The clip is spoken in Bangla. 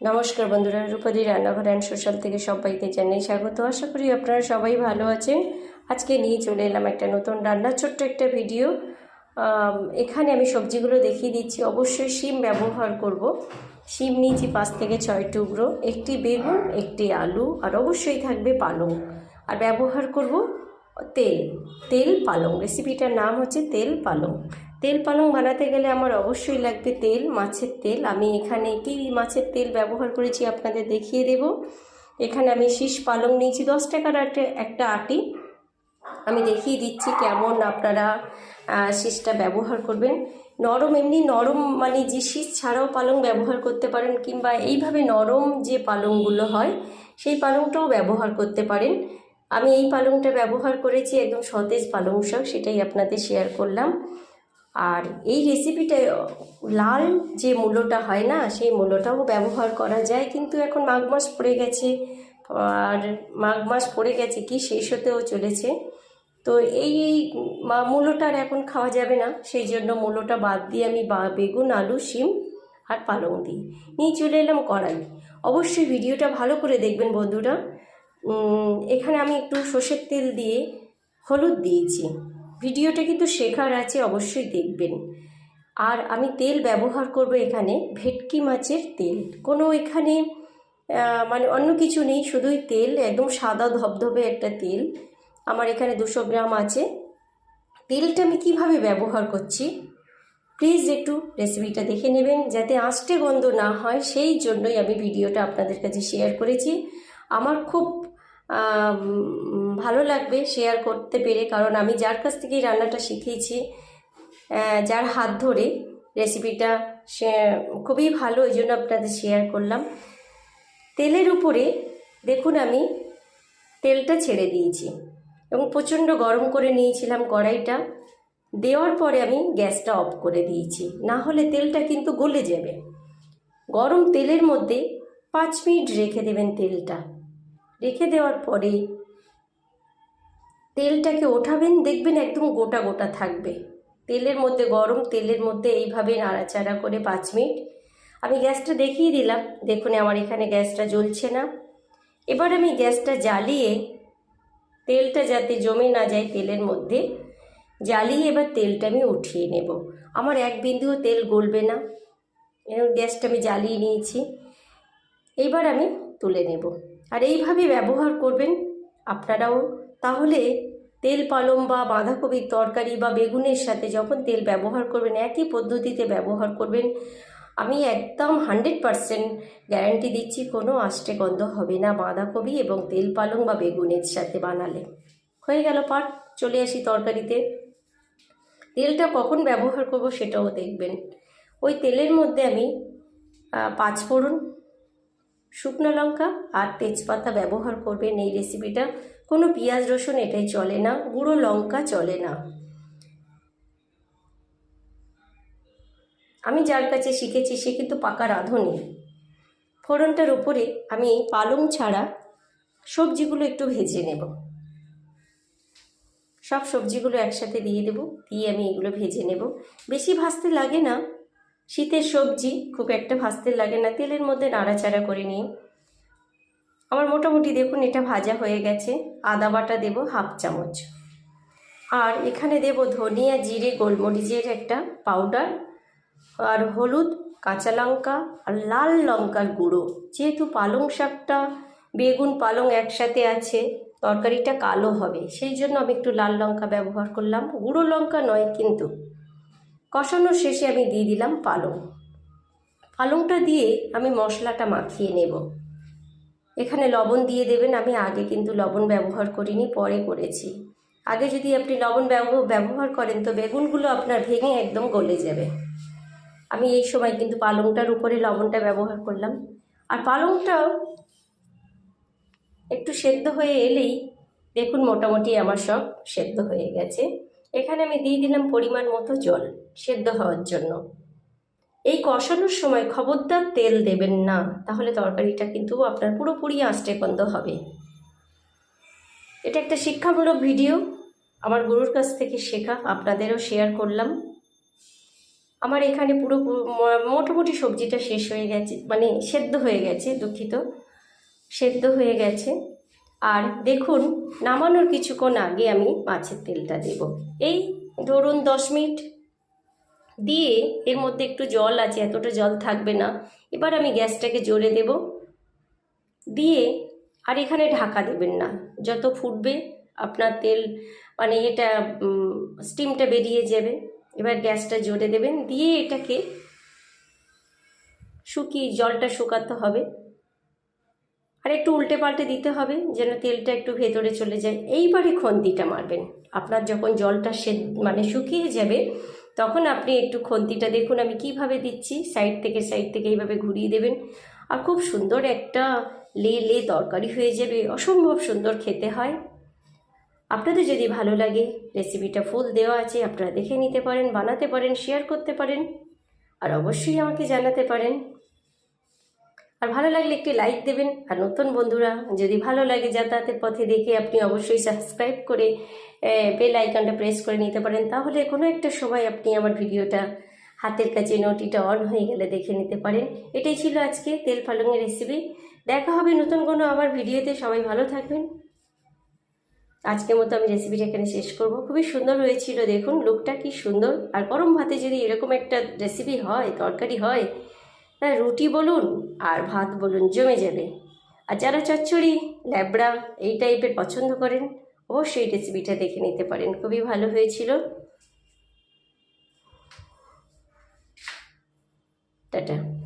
নমস্কার বন্ধুরা রূপাদি রান্নাঘর অ্যান্ড সোশ্যাল থেকে সবাইকে জানাই স্বাগত। আশা করি আপনারা সবাই ভালো আছেন। আজকে নিয়ে চলে এলাম একটা নতুন রান্নার ছোট্ট একটা ভিডিও এখানে আমি সবজিগুলো দেখিয়ে দিচ্ছি। অবশ্যই শিম ব্যবহার করব। শিম নিয়েছি পাঁচ থেকে ছয় টুকরো, একটি বেগুন, একটি আলু, আর অবশ্যই থাকবে পালং। আর ব্যবহার করব তেল তেল পালং। রেসিপিটার নাম হচ্ছে তেল পালং। তেল পালং বানাতে গেলে আমার অবশ্যই লাগবে তেল, মাছের তেল। আমি এখানে কি মাছের তেল ব্যবহার করেছি, আপনাদের দেখিয়ে দেব। এখানে আমি শীষ পালং নিয়েছি, দশ টাকার একটা আটি। আমি দেখিয়ে দিচ্ছি কেমন আপনারা শীষটা ব্যবহার করবেন। নরম, এমনি নরম মানে যে শীষ ছাড়াও পালং ব্যবহার করতে পারেন, কিংবা এইভাবে নরম যে পালংগুলো হয়, সেই পালংটাও ব্যবহার করতে পারেন। আমি এই পালংটা ব্যবহার করেছি, একদম সতেজ পালং শাক, সেটাই আপনাদের শেয়ার করলাম। আর এই রেসিপিটা লাল যে মূলোটা হয় না, সেই মূলোটাও ব্যবহার করা যায়। কিন্তু এখন মাঘ মাস পড়ে গেছে, আর মাঘ মাস পড়ে গেছে কি শেষ হতেও চলেছে। তো এই এই মূলোটা আর এখন খাওয়া যাবে না। সেই জন্য মূলোটা বাদ দিয়ে আমি বা- বেগুন, আলু, শিম আর পালং দিই নিয়ে চলে এলাম কড়াই। অবশ্যই ভিডিওটা ভালো করে দেখবেন বন্ধুরা। এখানে আমি একটু সর্ষের তেল দিয়ে হলুদ দিয়েছি। ভিডিওটা কিন্তু শেখার আছে, অবশ্যই দেখবেন। আর আমি তেল ব্যবহার করব এখানে, ভেটকি মাছের তেল। কোনো এখানে মানে অন্য কিছু নেই, শুধুই তেল, একদম সাদা ধবধবে একটা তেল। আমার এখানে দুশো গ্রাম আছে। তেলটা আমি কীভাবে ব্যবহার করছি? প্লিজ একটু রেসিপিটা দেখে নেবেন, যাতে আষ্টে গন্ধ না হয়, সেই জন্যই আমি ভিডিওটা আপনাদের কাছে শেয়ার করেছি। আমার খুব ভালো লাগবে শেয়ার করতে পেরে। কারণ আমি যার কাছ থেকে রান্নাটা শিখেছি যার হাত ধরে রেসিপিটা সে, খুবই ভালো ওই জন্য আপনাদের শেয়ার করলাম। তেলের উপরে দেখুন আমি তেলটা ছেড়ে দিয়েছি এবং প্রচণ্ড গরম করে নিয়েছিলাম কড়াইটা। দেওয়ার পরে আমি গ্যাসটা অফ করে দিয়েছি, না হলে তেলটা কিন্তু গলে যাবে। গরম তেলের মধ্যে পাঁচ মিনিট রেখে দেবেন তেলটা। রেখে দেওয়ার পরে তেলটাকে ওঠাবেন, দেখবেন একদম গোটা গোটা থাকবে। তেলের মধ্যে গরম, তেলের মধ্যে এইভাবে নাড়াচাড়া করে পাঁচ মিনিট। আমি গ্যাসটা দেখিয়ে দিলাম। দেখুন, আমার এখানে গ্যাসটা জ্বলছে না। এবার আমি গ্যাসটা জ্বালিয়ে, তেলটা যাতে জমে না যায় তেলের মধ্যে, জ্বালিয়ে এবার তেলটা আমি উঠিয়ে নেব। আমার এক বিন্দুও তেল গলবে না। এরকম গ্যাসটা আমি জ্বালিয়ে নিয়েছি। এইবার আমি তুলে নেব। আর এইভাবে ব্যবহার করবেন, আপনারাও তাহলে তেল পালং বা বাঁধাকপির তরকারি বা বেগুনের সাথে যখন তেল ব্যবহার করবেন একই পদ্ধতিতে ব্যবহার করবেন আমি একদম হান্ড্রেড পারসেন্ট গ্যারান্টি দিচ্ছি কোনো আষ্টে গন্ধ হবে না বাঁধাকপি এবং তেল পালং বা বেগুনের সাথে বানালে। হয়ে গেল পাট চলে আসি তরকারিতে। তেলটা কখন ব্যবহার করব সেটাও দেখবেন। ওই তেলের মধ্যে আমি আহ, পাঁচফোড়ন শুকনো লঙ্কা আর তেজপাতা ব্যবহার করবেন এই রেসিপিটা কোনো পেঁয়াজ রসুন এটাই চলে না, গুঁড়ো লঙ্কা চলে না। আমি যার কাছে শিখেছি, সে কিন্তু পাকা রাঁধুনি। ফোড়নটার উপরে আমি পালং ছাড়া সবজিগুলো একটু ভেজে নেব। সব সবজিগুলো একসাথে দিয়ে দেবো, দিয়ে আমি এগুলো ভেজে নেব। বেশি ভাজতে লাগে না, শীতের সবজি খুব একটা ভাজতে লাগে না, তেলের মধ্যে নাড়াচাড়া করে নিয়ে আমার মোটামুটি দেখুন, এটা ভাজা হয়ে গেছে। আদা বাটা দেব হাফ চামচ। আর এখানে দেব ধনিয়া, জিরে, গোলমরিচের একটা পাউডার আর হলুদ, কাঁচা লঙ্কা, আর লাল লঙ্কার গুঁড়ো। যেহেতু পালং শাকটা, বেগুন, পালং একসাথে আছে, তরকারিটা কালো হবে, সেই জন্য আমি একটু লাল লঙ্কা ব্যবহার করলাম। গুঁড়ো লঙ্কা নয় কিন্তু, কষানোর শেষে আমি দিয়ে দিলাম পালং। পালংটা দিয়ে আমি মশলাটা মাখিয়ে নেব। এখানে লবণ দিয়ে দেবেন, আমি আগে কিন্তু লবণ ব্যবহার করিনি, পরে করেছি। আগে যদি আপনি লবণ ব্যব- ব্যবহার করেন, তো বেগুনগুলো আপনার ভেঙে একদম গলে যাবে। আমি এই সময় কিন্তু পালংটার উপরে লবণটা ব্যবহার করলাম। আর পালংটাও একটু সেদ্ধ হয়ে এলেই দেখুন মোটামুটি আমার সব সেদ্ধ হয়ে গেছে। এখানে আমি দিয়ে দিলাম পরিমাণ মতো জল সেদ্ধ হওয়ার জন্য। এই কষানোর সময় খবরদার তেল দেবেন না, তাহলে তরকারিটা কিন্তু আপনার পুরোপুরি আঁচটে গন্ধ হবে। এটা একটা শিক্ষামূলক ভিডিও, আমার গুরুর কাছ থেকে শেখা, আপনাদেরও শেয়ার করলাম। আমার এখানে পুরো মোটামুটি সবজিটা শেষ হয়ে গেছে মানে সেদ্ধ হয়ে গেছে, দুঃখিত। সেদ্ধ হয়ে গেছে। আর দেখুন, নামানোর কিছুক্ষণ আগে আমি মাছের তেলটা দেব। এই ধরুন দশ মিনিট দিয়ে এর মধ্যে একটু জল আছে, এতটা জল থাকবে না। এবার আমি গ্যাসটাকে জোরে দেব। দিয়ে আর এখানে ঢাকা দেবেন না। যত ফুটবে আপনার তেল মানে এটা স্টিমটা বেরিয়ে যাবে। এবার গ্যাসটা জোরে দেবেন। দিয়ে এটাকে শুকিয়ে, জলটা শুকাতে হবে। আর একটু উল্টে পাল্টে দিতে হবে যেন তেলটা একটু ভেতরে চলে যায়। এইবারে খন্তিটা মারবেন। আপনার যখন জলটা সে মানে শুকিয়ে যাবে তখন আপনি একটু খন্তিটা দেখুন, আমি কীভাবে দিচ্ছি সাইড থেকে সাইড থেকে এইভাবে ঘুরিয়ে দেবেন। আর খুব সুন্দর একটা লে লে তরকারি হয়ে যাবে, অসম্ভব সুন্দর খেতে হয়। আপনাদের যদি ভালো লাগে রেসিপিটা ফুল দেওয়া আছে, আপনারা দেখে নিতে পারেন, বানাতে পারেন শেয়ার করতে পারেন। আর অবশ্যই আমাকে জানাতে পারেন। আর ভালো লাগলে একটি লাইক দেবেন। আর নতুন বন্ধুরা, যদি ভালো লাগে যাতায়াতের পথে দেখে আপনি অবশ্যই সাবস্ক্রাইব করে বেল আইকনটা প্রেস করে নিতে পারেন। তাহলে কোনো একটা সময় আপনি আমার ভিডিওটা হাতের কাছে নোটিটা অন হয়ে গেলে দেখে নিতে পারেন। এটাই ছিল আজকে তেল পালংয়ের রেসিপি দেখা হবে নতুন কোনো আমার ভিডিওতে। সবাই ভালো থাকবেন। আজকের মতো আমি রেসিপিটা এখানে শেষ করব। খুবই সুন্দর হয়েছিল, দেখুন লুকটা কি সুন্দর। আর গরম ভাতে যদি এরকম একটা রেসিপি হয়, তরকারি হয় রুটি বলুন আর ভাত বলুন জমে যাবে। আর যারা চচ্চড়ি, ল্যাবড়া এই টাইপের পছন্দ করেন, অবশ্যই রেসিপিটা দেখে নিতে পারেন। খুবই ভালো হয়েছিল। টাটা।